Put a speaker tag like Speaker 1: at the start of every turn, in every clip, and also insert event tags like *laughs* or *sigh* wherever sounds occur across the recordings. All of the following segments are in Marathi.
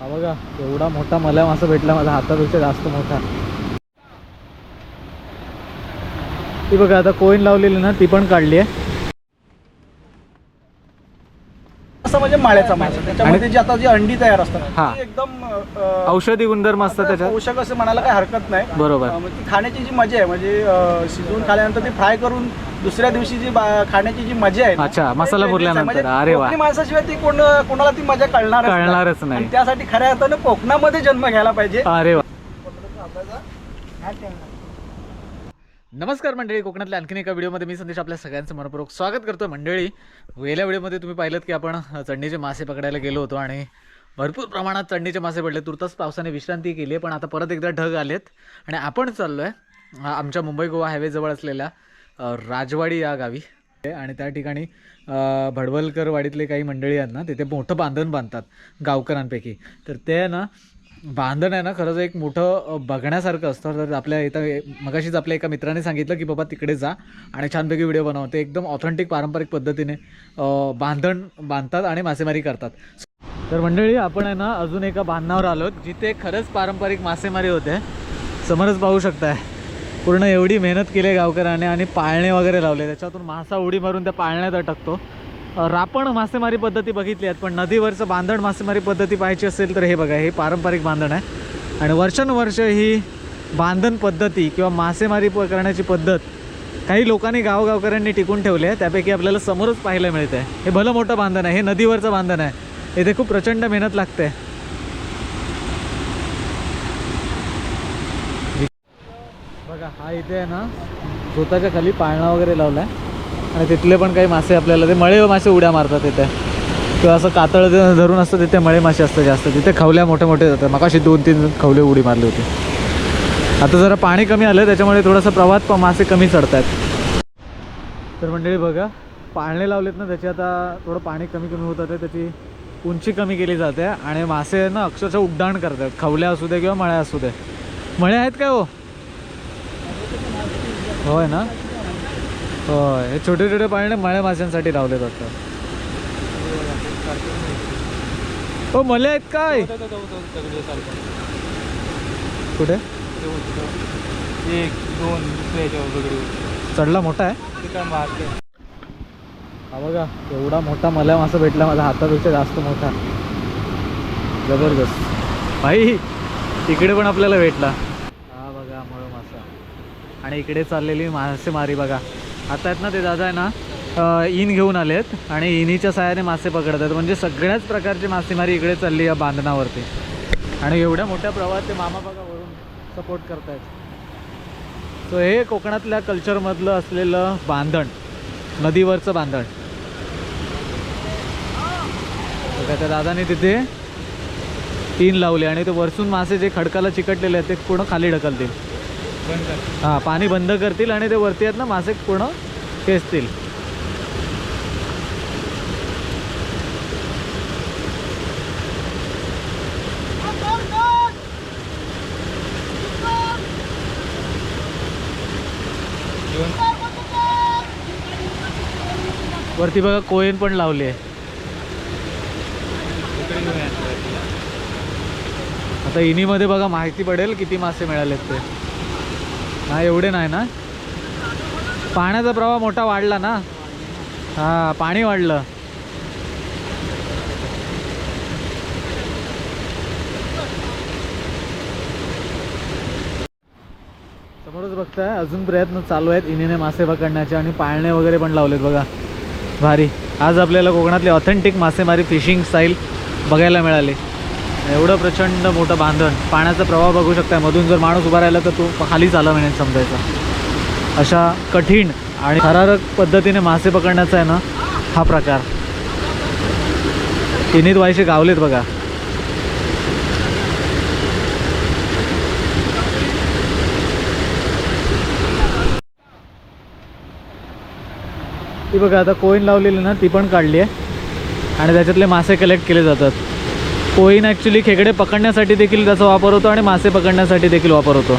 Speaker 1: हा बघा एवढा मोठा मला मासा भेटला माझा हातापेक्षा जास्त मोठा. ती बघा आता कोईन लावलेली ना ती पण काढली आहे
Speaker 2: असं म्हणजे माळ्याचा मासा त्याच्यामध्ये जी आता जी अंडी तयार असतात
Speaker 1: हा.
Speaker 2: ती एकदम अ,
Speaker 1: औषधी गुणधर्म असतात त्याच्यात
Speaker 2: पोषक असं म्हणायला काही हरकत नाही
Speaker 1: बरोबर
Speaker 2: अ, ती खाण्याची जी मजा आहे म्हणजे अ, शिजवून खाल्यानंतर ती फ्राय करून दुसऱ्या दिवशी जी बा- खाण्याची जी मजा आहे ना,
Speaker 1: अच्छा,
Speaker 2: ती
Speaker 1: मसाला
Speaker 2: वेगळीच आहे.
Speaker 1: मुरल्यानंतर.
Speaker 2: म्हणजे
Speaker 1: अरे वा.
Speaker 2: कोकणी माणसाशिवाय ती कोण कोणाला ती मजा कळणार
Speaker 1: कळणारच नाही.
Speaker 2: त्यासाठी खऱ्या अर्थानं कोकणामध्ये जन्म घ्यायला पाहिजे
Speaker 1: अरे वा नमस्कार मंडळी कोकणातल्या आणखीन एका व्हिडिओमध्ये मी संदेश आपल्या सगळ्यांचं मनपूर्वक स्वागत करतो मंडळी गेल्या व्हिडिओमध्ये तुम्ही पाहिलं की आपण चढणीचे मासे पकडायला गेलो होतो आणि भरपूर प्रमाणात चढणीचे मासे पडले. तुर्तास पावसाने विश्रांती केली आहे पण आता परत एकदा ढग आलेत आणि आपण चाललो आहे आमच्या मुंबई गोवा हायवेजवळ असलेल्या राजवाडी या गावी. आणि त्या ठिकाणी भडवलकरवाडीतले भडवलकर वाडीतले काही मंडळी आहेत ना तिथे मोठं बांधण बांधतात गावकरांपैकी तर ते आहे ना बांधण आहे ना खरंच एक मोठं बघण्यासारखं असतं. तर आपल्या इथं मगाशीच आपल्या एका मित्राने सांगितलं की बाबा तिकडे जा आणि छानपैकी व्हिडिओ बनव ते एकदम ऑथेंटिक पारंपरिक पद्धतीने बांधण बांधतात आणि मासेमारी करतात. तर मंडळी आपण आहे ना अजून एका बांधणावर आलो जिथे खरंच पारंपरिक मासेमारी होते. समोरच पाहू शकताय. पूर्ण एवढी मेहनत केली आहे गावकऱ्याने आणि पाळणे वगैरे लावले. त्याच्यातून मासा उडी मारून त्या पाळण्यात अटकतो. रापण मासेमारी पद्धती बघितली आहेत पण नदीवरचं बांधण मासेमारी पद्धती पाहायची असेल तर हे बघा हे पारंपरिक बांधण आहे. आणि वर्षानुवर्ष ही बांधण पद्धती किंवा मासेमारी प- करण्याची पद्धत काही लोकांनी गावगावकऱ्यांनी टिकून ठेवली आहे. त्यापैकी आपल्याला समोरच पाहायला मिळतं आहे हे भलं मोठं बांधण आहे हे नदीवरचं बांधण आहे. इथे खूप प्रचंड मेहनत लागते. बघा हा इथे आहे ना स्वतःच्या खाली पाळणा वगैरे लावला आहे आणि तिथले पण काही मासे आपल्याला ते मळे मासे उड्या मारतात तिथे. किंवा असं कातळ धरून असतं तिथे मळे मासे असतात जास्त. तिथे खवल्या मोठे मोठे जातात. मग अशी दोन तीन खवले उडी मारली होती. आता जरा पाणी कमी आलं त्याच्यामुळे थोडंसं प्रवाहात मासे कमी चढत आहेत तर मंडळी बघा पाळणे लावलेत ना त्याची आता थोडं पाणी कमी कमी होत आहे त्याची उंची कमी केली जाते आणि मासे ना अक्षरशः उड्डाण करतात. खवल्या असू दे किंवा मळ्या असू दे. मळे आहेत काय हो? होय ना? होय. हे छोटे छोटे पाळणे मळ्या माशांसाठी लावले जातात हो मले आहेत काय? कुठे?
Speaker 2: एक दोन
Speaker 1: चढला मोठा आहे? हा बघा एवढा मोठा मला मासा भेटला माझा हातापेक्षा जास्त मोठा. जबरदस्त. भाई इकडे पण आपल्याला भेटला. हा बघा मळ मासा. आणि इकडे चाललेली मासेमारी बघा. आता आहेत ना ते दादा आहे ना इन घेऊन आलेत आणि इनीच्या सहाय्याने मासे पकडत आहेत म्हणजे सगळ्याच प्रकारची मासेमारी इकडे चालली या बांधणावरती आणि एवढ्या मोठ्या प्रवाहात ते मामा बघा वरून सपोर्ट करतायत. सो हे कोकणातल्या कल्चरमधलं असलेलं बांधण नदीवरचं बांधण. त्या दादाने तिथे तीन लावले आणि ते वरसून मासे जे खडकाला चिकटलेले आहेत ते पूर्ण खाली ढकलतील. हां पाणी बंद करतील आणि ते वरती आहेत ना मासे पूर्ण खेचतील. वरती बघा कोयन पण लावली आहे. आता इनीमध्ये बघा माहिती पडेल किती मासे मिळालेत ते. हा एवढे नाही ना? पाण्याचा प्रवाह मोठा वाढला ना? हा पाणी वाढलं. समोरच बघताय अजून प्रयत्न चालू आहेत इनीने मासे पकडण्याचे आणि पाळणे वगैरे पण लावलेत बघा. भारी. आज आपल्याला कोकणातली ऑथेंटिक मासेमारी फिशिंग स्टाईल बघायला मिळाली. एवढं प्रचंड मोठं बांधण पाण्याचा प्रवाह बघू शकता मधून जर माणूस उभा राहिला तर तो खाली चाला म्हणेल समजायचा. अशा कठीण आणि थरारक पद्धतीने मासे पकडण्याचा आहे ना हा प्रकार. तिन्हीत व्हायचे गावलेत बघा. ती बघा आता कोईन लावलेली ना ती पण काढली आहे. आणि त्याच्यातले मासे कलेक्ट केले जातात. कोईन ॲक्च्युली खेकडे पकडण्यासाठी देखील त्याचा वापर होतो आणि मासे पकडण्यासाठी देखील वापर होतो.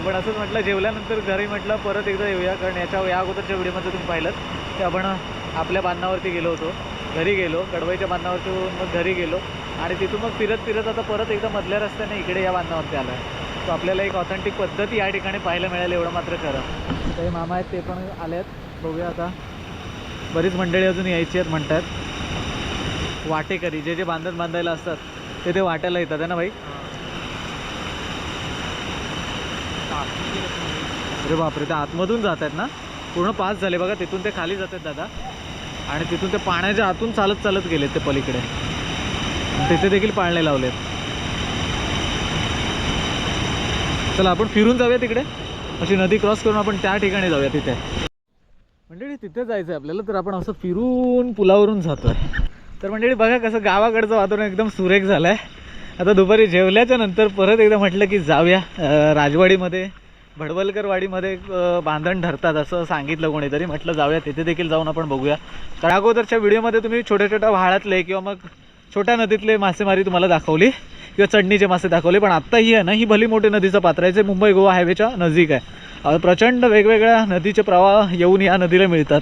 Speaker 1: आपण असंच म्हटलं जेवल्यानंतर घरी म्हटलं परत एकदा येऊया. कारण याच्या या अगोदरच्या व्हिडिओमध्ये तुम्ही पाहिलं की आपण आपल्या बांधावरती गेलो होतो. घरी गेलो. कडवाईच्या बांधावरती मग घरी गेलो. आणि तिथून मग फिरत फिरत आता परत एकदा मधल्या रस्त्याने इकडे या बांधावरती आलं आहे तर आपल्याला एक ऑथेंटिक पद्धती या ठिकाणी पाहायला मिळाली एवढं मात्र खरं. काही मामा आहेत ते पण आले आहेत बघूया आता. बरीच मंडळी अजून यायची आहेत म्हणतात. वाटेकरी जे जे बांधत बांधायला असतात ते ते वाट्याला येतात आहे ना भाई? अरे बापरे ते आतमधून जात आहेत ना? पूर्ण पास झाले बघा तिथून ते खाली जात आहेत दादा. आणि तिथून ते पाण्याच्या आतून चालत चालत गेले ते पलीकडे. तिथे देखील पाळणे लावलेत. चला आपण फिरून जाऊया तिकडे. अशी नदी क्रॉस करून आपण त्या ठिकाणी जाऊया तिथे. मंडळी तिथे जायचं आहे आपल्याला तर आपण असं फिरून पुलावरून जातोय. तर मंडळी बघा कसं गावाकडचं वातावरण एकदम सुरेख झालं आहे आता दुपारी जेवल्याच्या नंतर परत एकदा म्हटलं की जाऊया. राजवाडीमध्ये भडवलकरवाडीमध्ये बांधण ठरतात असं सांगितलं कोणीतरी. म्हटलं जाऊया तिथे देखील जाऊन आपण बघूया. तर अगोदरच्या व्हिडिओमध्ये तुम्ही छोट्या छोट्या व्हाळातले किंवा मग छोट्या नदीतले मासेमारी तुम्हाला दाखवली किंवा चढणीचे मासे दाखवले पण आत्ता ही आहे ना ही भली मोठी नदीचं पात्र आहे. जे मुंबई गोवा हायवेच्या नजीक आहे. प्रचंड वेगवेगळ्या नदीचे प्रवाह येऊन या नदीला मिळतात.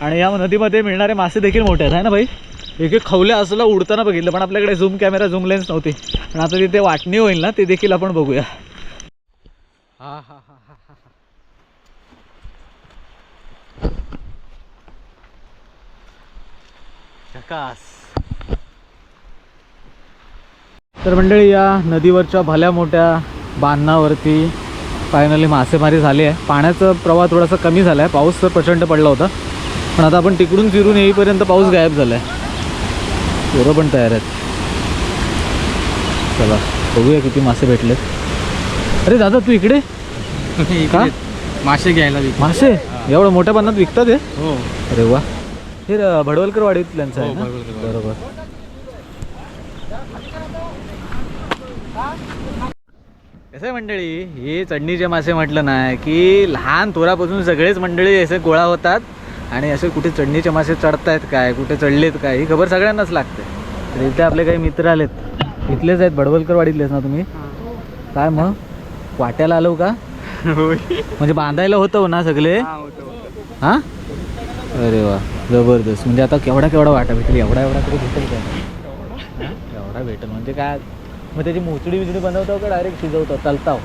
Speaker 1: आणि या नदीमध्ये मिळणारे मासे देखील मोठे आहेत आहे ना भाई? एक एक खवल्या असलं उडताना बघितलं पण आपल्याकडे झूम कॅमेरा झूम लेन्स नव्हती. पण आता तिथे वाटणी होईल ना ते देखील आपण बघूया. हा हा हा हा तर मंडळी या नदीवरच्या भल्या मोठ्या बांधणावरती फायनली मासेमारी झाली आहे. पाण्याचा प्रवाह थोडासा कमी झाला आहे पाऊस तर प्रचंड पडला होता. पण आता आपण तिकडून फिरून येईपर्यंत पाऊस गायब झाला आहे पोरं पण तयार आहेत. चला बघूया किती मासे भेटलेत. अरे दादा तू इकडे? का?
Speaker 2: मासे घ्यायला
Speaker 1: मासे? एवढं मोठ्या बांधात विकतात हे?
Speaker 2: हो.
Speaker 1: अरे वा. हे भडवलकर वाडीतल्यांचं आहे
Speaker 2: हो,
Speaker 1: ना?
Speaker 2: भडवलकर
Speaker 1: बरोबर. कसं आहे मंडळी? हे चढणीचे मासे म्हटलं ना की लहान थोरापासून सगळेच मंडळी असे गोळा होतात. आणि असे कुठे चढणीचे मासे चढतायत काय कुठे चढलेत काय ही खबर सगळ्यांनाच लागते. तर इथे आपले काही मित्र आलेत. इथलेच आहेत भडवलकर वाडीतलेच ना तुम्ही? काय मग? वाट्याला आलो का? म्हणजे बांधायला होतं ना सगळे? हा अरे वा जबरदस्त. म्हणजे आता केवढा केवढा वाटा भेटेल? एवढा एवढा तरी भेटेल काय? एवढा भेटेल. म्हणजे काय? मग त्याची मोचडी बिचडी बनवतो का? डायरेक्ट शिजवतो तलताव.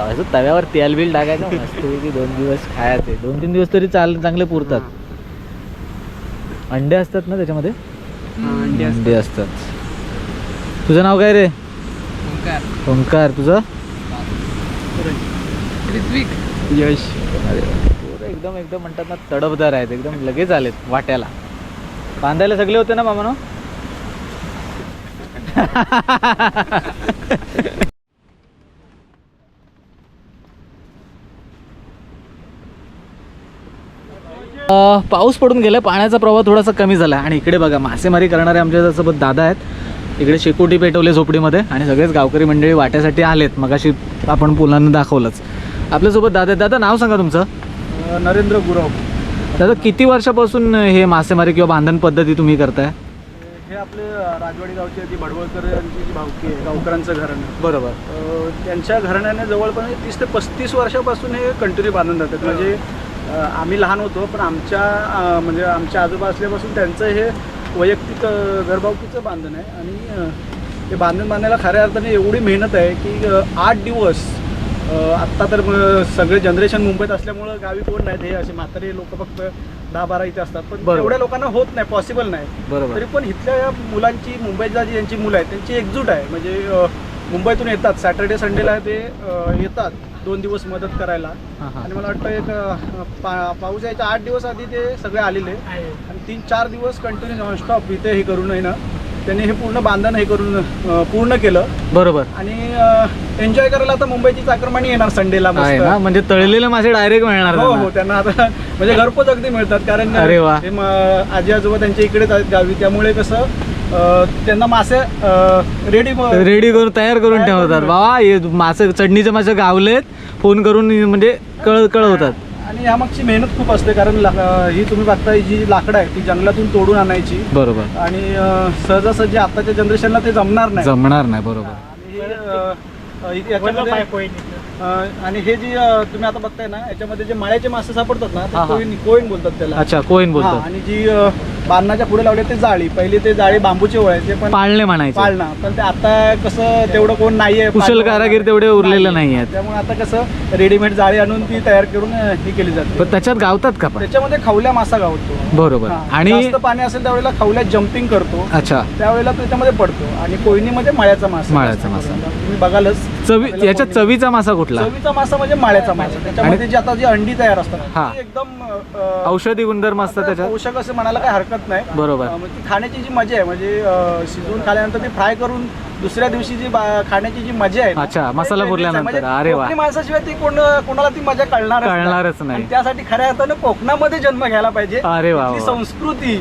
Speaker 1: असं तव्यावर तेल बिल टाकायचं मस्तपैकी दोन दिवस खायचे दोन तीन दिवस तरी चाल चांगले पुरतात. अंडे असतात ना त्याच्यामध्ये? अंडे असतात. तुझं नाव काय रे? ओंकार. तुझं?
Speaker 2: यश.
Speaker 1: अरे वा. पोरं एकदम एकदम म्हणतात ना तडफदार आहेत. एकदम लगेच आलेत वाट्याला. बांधायला सगळे होते ना मामानो *laughs* पाऊस पडून गेला पाण्याचा प्रवाह थोडासा कमी झाला आणि इकडे बघा मासेमारी करणारे आमच्यासोबत दादा आहेत. इकडे शेकोटी पेटवले झोपडीमध्ये आणि सगळेच गावकरी मंडळी वाट्यासाठी आलेत. मगाशी आपण पुलांना दाखवलंच. आपल्यासोबत दादा आहेत. दादा नाव सांगा तुमचं.
Speaker 2: नरेंद्र गुरव.
Speaker 1: दादा किती वर्षापासून हे मासेमारी किंवा बांधण पद्धती तुम्ही करताय?
Speaker 2: हे आपले राजवाडी गावची ती भडवळकर यांची जी भावकी आहे गावकरांचं घराणं
Speaker 1: बरोबर.
Speaker 2: त्यांच्या घराण्याने जवळपास तीस ते पस्तीस वर्षापासून हे कंटिन्यू बांधून जातात. म्हणजे आम्ही लहान होतो पण आमच्या म्हणजे आमच्या आजोबा असल्यापासून त्यांचं हे वैयक्तिक अ, घरभावकीचं बांधण आहे. आणि हे बांधण बांधायला खऱ्या अर्थाने एवढी मेहनत आहे की आठ दिवस आत्ता तर सगळे जनरेशन मुंबईत असल्यामुळं गावी कोण नाहीत हे असे म्हातारे लोक फक्त दहा बारा इथे असतात. पण. एवढ्या लोकांना होत नाही पॉसिबल नाही.
Speaker 1: बरोबर.
Speaker 2: तरी पण इथल्या या मुलांची मुंबईतल्या जी ज्यांची मुलं आहेत त्यांची एकजूट आहे. म्हणजे मुंबईतून येतात सॅटर्डे संडेला ते येतात. दोन दिवस मदत करायला.
Speaker 1: हां हां.
Speaker 2: आणि मला वाटतं एक अ, पा पाऊस यायच्या आठ दिवस आधी ते सगळे आलेले. आणि तीन चार दिवस कंटिन्यू नॉनस्टॉप इथे हे करून आहे ना त्यांनी हे पूर्ण बांधण हे करून अ, पूर्ण केलं.
Speaker 1: बरोबर.
Speaker 2: आणि एन्जॉय करायला आता मुंबईची चाकरमानी येणार संडेला
Speaker 1: आहे ना
Speaker 2: मस्त
Speaker 1: म्हणजे तळलेले मासे डायरेक्ट मिळणार
Speaker 2: हो हो
Speaker 1: त्यांना.
Speaker 2: त्यांना आता म्हणजे घरपोच अगदी मिळतात कारण
Speaker 1: अरे वा.
Speaker 2: म- आजी आजोबा त्यांच्या इकडेच आहेत गावी त्यामुळे कसं त्यांना मासे रेडी
Speaker 1: रेडी करून तयार करून ठेवतात. बाबा हे मासे चढणीचे मासे गावलेत. फोन करून म्हणजे कळ कळवतात.
Speaker 2: आणि यामागची मेहनत खूप असते कारण ही तुम्ही बघताय जी लाकडं आहे ती जंगलातून तोडून आणायची.
Speaker 1: बरोबर.
Speaker 2: आणि सहजासहजी आताच्या जनरेशनला ते जमणार नाही.
Speaker 1: जमणार नाही बरोबर.
Speaker 2: आणि, हे जी तुम्ही आता बघताय ना याच्यामध्ये जे माळ्याचे मासे सापडतात ना
Speaker 1: हा,
Speaker 2: ते
Speaker 1: हा.
Speaker 2: कोईन कोईन बोलतात त्याला.
Speaker 1: अच्छा कोईन
Speaker 2: हा,
Speaker 1: बोलतो
Speaker 2: आणि जी अं, बांधण्याच्या पुढे लावले ते जाळी. पहिली ते जाळी बांबूचे ओळायचे पण
Speaker 1: पाळणे म्हणायचे.
Speaker 2: पाळणा. पण ते आता कसं तेवढं कोण नाहीये
Speaker 1: कुशल
Speaker 2: पाळणं
Speaker 1: कारागीर. तेवढे उरलेले नाही आहेत
Speaker 2: त्यामुळे आता कसं रेडीमेड जाळी आणून ती तयार करून अं, ही केली जाते.
Speaker 1: पण त्याच्यात गावतात का पण?
Speaker 2: त्याच्यामध्ये खवल्या मासा गावतो.
Speaker 1: बरोबर.
Speaker 2: हा,
Speaker 1: आणि
Speaker 2: जास्त पाणी असेल त्यावेळेला खवल्या जम्पिंग करतो.
Speaker 1: अच्छा.
Speaker 2: त्यावेळेला तो त्याच्यामध्ये पडतो. आणि कोयनीमध्ये माळ्याचा मासा
Speaker 1: माळ्याचा मासा.
Speaker 2: तुम्ही बघालच.
Speaker 1: चवी याच्यात चवीचा मासा कुठला
Speaker 2: चवीचा मासा म्हणजे माळ्याचा मासा त्याच्यामध्ये जी आता जी अंडी तयार असतात. ती एकदम अं,
Speaker 1: औषधी गुणधर्म असतात त्याच्यात
Speaker 2: पोषक असं म्हणायला काही हरकत नाही
Speaker 1: बरोबर
Speaker 2: अं, ती खाण्याची जी मजा आहे म्हणजे अं, शिजवून खाल्यानंतर ती फ्राय करून दुसऱ्या दिवशी जी बा- खाण्याची जी मजा आहे ना,
Speaker 1: अच्छा,
Speaker 2: ती
Speaker 1: मसाला
Speaker 2: वेगळीच आहे.
Speaker 1: पुरल्यानंतर.
Speaker 2: म्हणजे
Speaker 1: अरे वा.
Speaker 2: कोकणी माणसाशिवाय ती कोण कोणाला ती मजा कळणार
Speaker 1: कळणारच नाही.
Speaker 2: त्यासाठी खऱ्या अर्थानं कोकणामध्ये जन्म घ्यायला पाहिजे
Speaker 1: अरे वा
Speaker 2: इथली
Speaker 1: वा.
Speaker 2: संस्कृती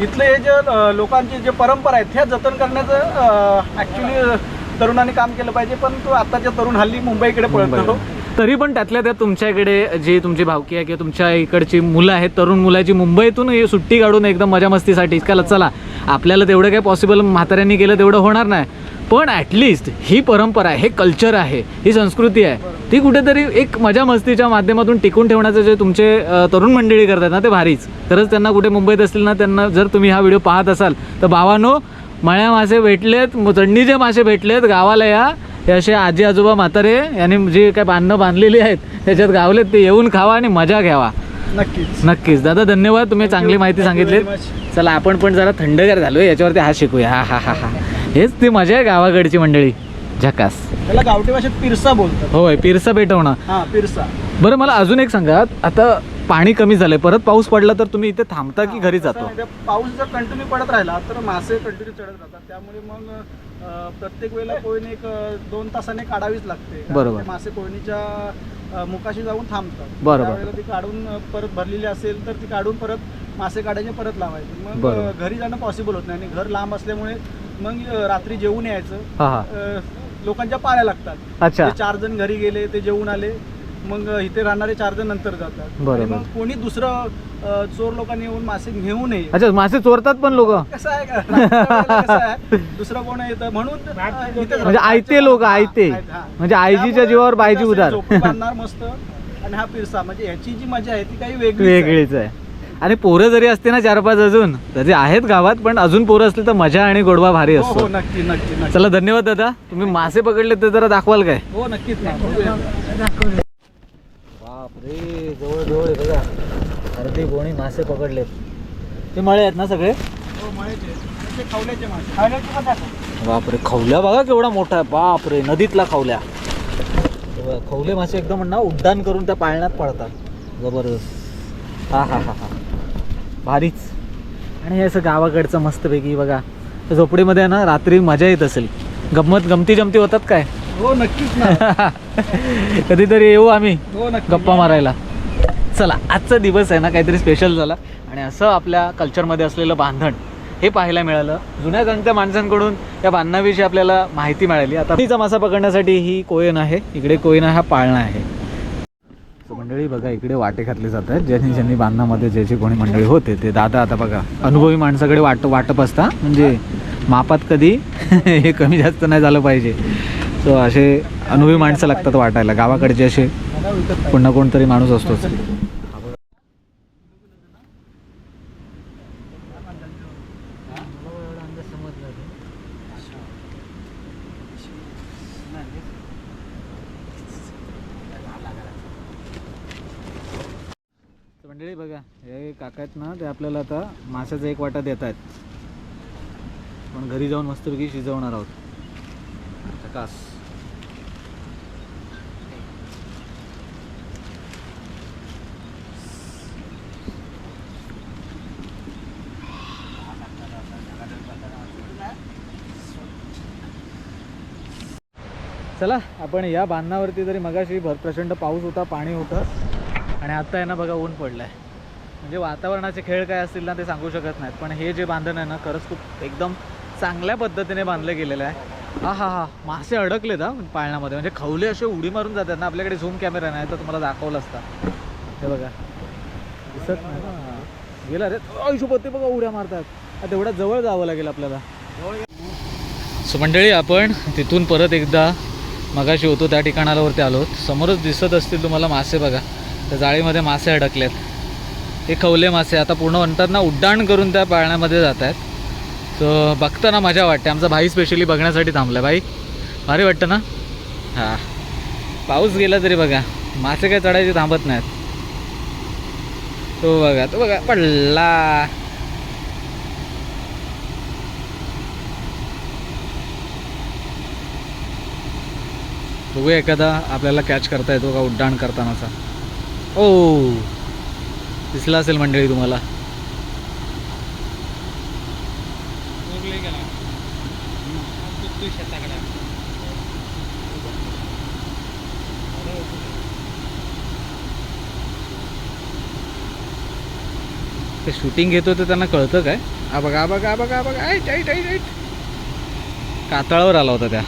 Speaker 2: इथले हे जे अं, लोकांची जे परंपरा आहेत ह्या जतन करण्याचं ऍक्च्युली तरुणांनी काम केलं पाहिजे पण तो आताच्या तरुण हल्ली मुंबईकडे पळतो.
Speaker 1: तरी पण त्यातल्या त्यात तुमच्याकडे जी तुमची भावकी आहे किंवा तुमच्या इकडची मुलं आहेत तरुण मुलाची मुंबईतून ही सुट्टी काढून एकदम मजा मस्तीसाठी का चला आपल्याला तेवढं काही पॉसिबल म्हाताऱ्यांनी केलं तेवढं होणार नाही. पण ॲटलिस्ट ही परंपरा आहे हे कल्चर आहे ही संस्कृती आहे ती कुठेतरी एक मजा मस्तीच्या माध्यमातून टिकून ठेवण्याचं जे तुमचे तरुण मंडळी करतात ना ते भारीच. खरंच त्यांना कुठे मुंबईत असतील ना त्यांना जर तुम्ही हा व्हिडिओ पाहत असाल तर भावानो मळ्या मासे भेटलेत चढणीचे मासे भेटलेत गावाला या. हे असे आजी आजोबा म्हातारे यांनी जे काय बांधणं बांधलेली आहेत त्याच्यात गावलेत ते येऊन खावा आणि मजा घ्यावा.
Speaker 2: नक्कीच.
Speaker 1: नक्कीच. दादा धन्यवाद तुम्ही चांगली माहिती सांगितली. चला आपण पण जरा थंडगार झालो याच्यावरती हा शिकूया. हा हा हा हा. हेच ती मजा आहे गावाकडची मंडळी. झकास.
Speaker 2: त्याला गावठी भाषेत पिरसा बोलतात.
Speaker 1: होय पिरसा पेटवणं.
Speaker 2: हा पिरसा.
Speaker 1: बरं मला अजून एक सांगा. आता पाणी कमी झालंय. परत पाऊस पडला तर तुम्ही इथे थांबता की घरी जातो?
Speaker 2: पाऊस जर कंटिन्यू पडत राहिला तर मासे कंटिन्यू चढत राहतात. त्यामुळे मग प्रत्येक वेळेला कोयनी एक दोन तासाने काढावीच लागते.
Speaker 1: बरोबर.
Speaker 2: मासे कोयनीच्या मुखाशी जाऊन थांबतात.
Speaker 1: बरोबर.
Speaker 2: ती काढून परत भरलेली असेल तर ती काढून परत मासे काढायचे परत लावायचे. मग घरी जाणं पॉसिबल होत नाही. आणि घर लांब असल्यामुळे मग रात्री जेवून यायचं. लोकांच्या पाळ्या लागतात.
Speaker 1: अच्छा.
Speaker 2: चार जण घरी गेले ते जेवून आले. मग इथे राहणारे चार जण नंतर जातात.
Speaker 1: बरोबर.
Speaker 2: आणि मग कोणी दुसरं अ, चोर लोकांनी येऊन मासे घेऊ नये.
Speaker 1: अच्छा मासे चोरतात पण लोक?
Speaker 2: कसं आहे का? रात्रीच्या वेळेला कसं आहे? दुसरं कोण येतं म्हणून अ,
Speaker 1: म्हणजे आयते लोक
Speaker 2: हा,
Speaker 1: आयते.
Speaker 2: हा.
Speaker 1: म्हणजे आयजीच्या जीवावर बायजी उदार
Speaker 2: झोपडी बांधणार मस्त आणि हा पिरसा. म्हणजे याची जी मजा आहे ती काही वेगळी
Speaker 1: वेगळीच आहे. आणि पोरं जरी असते ना चार पाच अजून तरी आहेत गावात पण अजून पोरं असली तर मजा आणि गोडवा भारी
Speaker 2: हो हो
Speaker 1: असतो
Speaker 2: नक्की नक्की नक्की.
Speaker 1: चला धन्यवाद दादा. तुम्ही मासे पकडले ते जरा दाखवाल काय?
Speaker 2: हो नक्कीच ना.
Speaker 1: बापरे जवळ जवळ बघा. अर्धी गोणी मासे पकडलेत. ते मळे आहेत ना सगळे?
Speaker 2: हो.
Speaker 1: बापरे खवल्या बघा केवढा मोठा आहे बापरे नदीतला खवल्या. खवले मासे एकदम ना उड्डाण करून त्या पाळण्यात पडतात. जबरदस्त. हा हा हा हा. भारीच. आणि हे असं गावाकडचं मस्तपैकी बघा. त्या झोपडीमध्ये ना रात्री मजा येत असेल. गंमत गमती जमती होतात काय?
Speaker 2: हो नक्कीच ना. *laughs*
Speaker 1: कधीतरी येऊ आम्ही
Speaker 2: हो नक्की.
Speaker 1: गप्पा मारायला. चला आजचा दिवस आहे ना काहीतरी स्पेशल झाला. आणि असं आपल्या कल्चरमध्ये असलेलं बांधण हे पाहायला मिळालं. जुन्या जाणत्या माणसांकडून या बांधणाविषयी आपल्याला माहिती मिळाली. आता तिचा मासा पकडण्यासाठी ही कोयन आहे. इकडे कोयन हा पाळणा आहे. मंडळी बघा इकडे वाटे घातले जात आहेत. ज्यांनी ज्यांनी बांधणामध्ये जे जे कोणी मंडळी होते ते दादा आता बघा अनुभवी माणसाकडे वाट वाटप असता. म्हणजे मापात कधी *laughs* हे कमी जास्त नाही झालं पाहिजे. सो असे अनुभवी माणसं लागतात वाटायला. गावाकडचे असे कोण ना कोणतरी माणूस असतोच. मंडळी बघा हे काका आहेत ना ते आपल्याला आता माशाचा एक वाटा देत आहेत. पण घरी जाऊन मस्तपैकी शिजवणार आहोत. कास चला आपण या बांधणावरती तरी मगाशी भर प्रचंड पाऊस होता पाणी होतं. आणि आत्ता आहे ना बघा ऊन पडलं आहे म्हणजे वातावरणाचे खेळ काय असतील ना ते सांगू शकत नाहीत. पण हे जे बांधण आहे ना खरंच खूप एकदम चांगल्या पद्धतीने बांधलं गेलेलं आहे. हा हा हा मासे अडकलेत हा पाळण्यामध्ये. म्हणजे खवले असे उडी मारून जातात ना आपल्याकडे झूम कॅमेरा नाही तर तुम्हाला दाखवलं असता. हे बघा. दिसत नाही ना. गेला रे. हिशोबत ते बघा उड्या मारतात. आता तेवढ्या जवळ जावं लागेल आपल्याला. सो मंडळी आपण तिथून परत एकदा मगाशी होतो त्या ठिकाणावरती आलो समोरच दिसत असतील तुम्हाला मासे बघा. त्या जाळीमध्ये मासे अडकलेत. ते खवले मासे आता पूर्ण म्हणतात ना उड्डाण करून त्या पाळण्यामध्ये जात आहेत. सो बघताना मजा वाटते. आमचा भाई स्पेशली बघण्यासाठी थांबला भाई भारी वाटतं ना? हां. पाऊस गेला तरी बघा. मासे काय चढायचे थांबत नाहीत. तो बघा तो बघा. पडला. बघूया एखादा आपल्याला कॅच करता येतो का उड्डाण करतानाचा. ओ दिसला असेल मंडळी तुम्हाला. ते शूटिंग घेतो ते त्यांना कळतं काय? आ बघा बघा बघा बघा ऐट ऐट ऐट ऐट कातळावर आला होता त्या.